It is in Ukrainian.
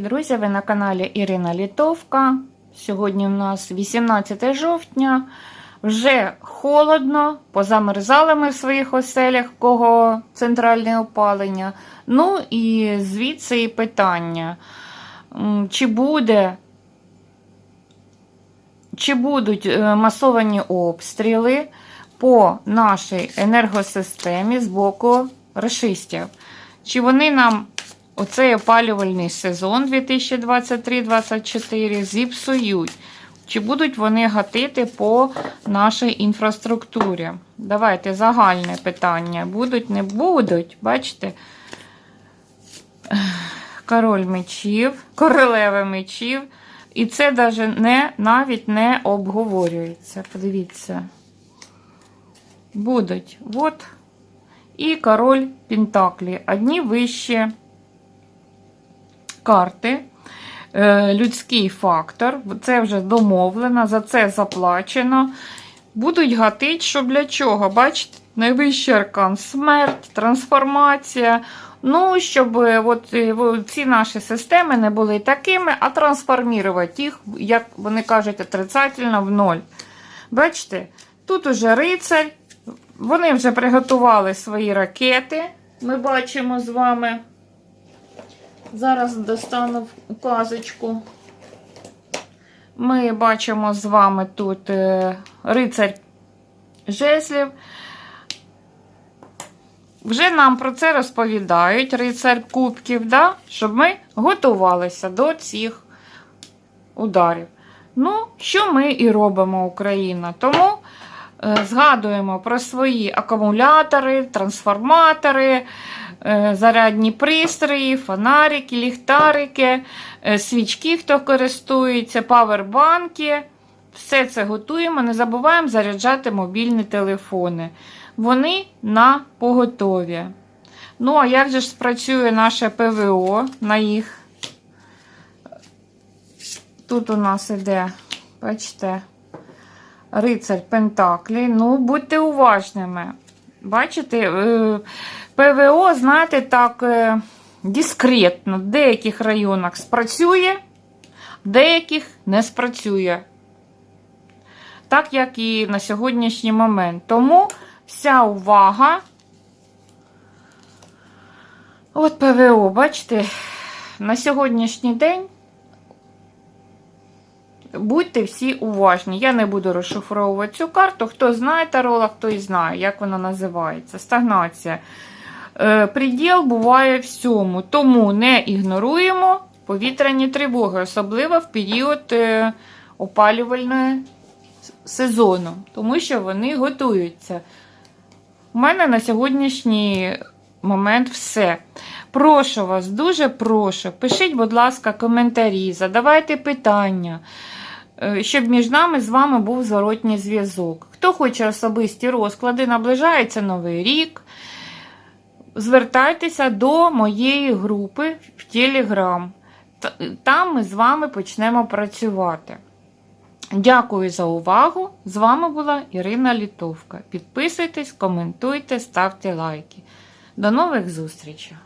друзі! Ви на каналі Ірина Літовка. Сьогодні у нас 18 жовтня. Вже холодно, позамерзали ми в своїх оселях, в кого центральне опалення. Ну і звідси і питання. Чи буде, чи будуть е, масовані обстріли по нашій енергосистемі з боку рашистів? Чи вони нам оцей опалювальний сезон 2023-2024 зіпсують? Чи будуть вони гатити по нашій інфраструктурі? Давайте загальне питання. Будуть, не будуть, бачите? Король мечів, королева мечів. І це даже не, навіть не обговорюється. Подивіться. Будуть. От. І король Пентаклі. Одні вищі карти. Е, людський фактор. Це вже домовлено, за це заплачено. Будуть гатити, що для чого? Бачите, найвищий аркан смерть, трансформація. Ну, щоб е, от, е, ці наші системи не були такими, а трансформувати їх, як вони кажуть, отрицательно в ноль. Бачите, тут уже рицарь, вони вже приготували свої ракети. Ми бачимо з вами. Зараз достану указочку. Ми бачимо з вами тут е, рицарь жезлів. Вже нам про це розповідають рицар кубків, да? щоб ми готувалися до цих ударів. Ну, що ми і робимо, Україна? Тому е, згадуємо про свої акумулятори, трансформатори, зарядні пристрої, фонарики, ліхтарики, е, свічки, хто користується, павербанки. Все це готуємо. Не забуваємо заряджати мобільні телефони. Вони на поготові. Ну, а як же ж спрацює наше ПВО на їх? Тут у нас іде, бачите, рицарь Пентаклі. Ну, будьте уважними. Бачите, е, ПВО, знаєте, так е, дискретно в деяких районах спрацює, в деяких не спрацює. Так як і на сьогоднішній момент. Тому вся увага. От ПВО, бачите, на сьогоднішній день будьте всі уважні. Я не буду розшифровувати цю карту. Хто знає тарола, хто і знає, як вона називається. Стагнація. Е, Приділ буває всьому. Тому не ігноруємо повітряні тривоги, особливо в період е, опалювальної сезону, тому що вони готуються. У мене на сьогоднішній момент все. Прошу вас, дуже прошу. Пишіть, будь ласка, коментарі, задавайте питання, щоб між нами з вами був зворотній зв'язок. Хто хоче особисті розклади, наближається Новий рік. Звертайтеся до моєї групи в Телеграм. Там ми з вами почнемо працювати. Дякую за увагу. З вами була Ірина Літовка. Підписуйтесь, коментуйте, ставте лайки. До нових зустрічей!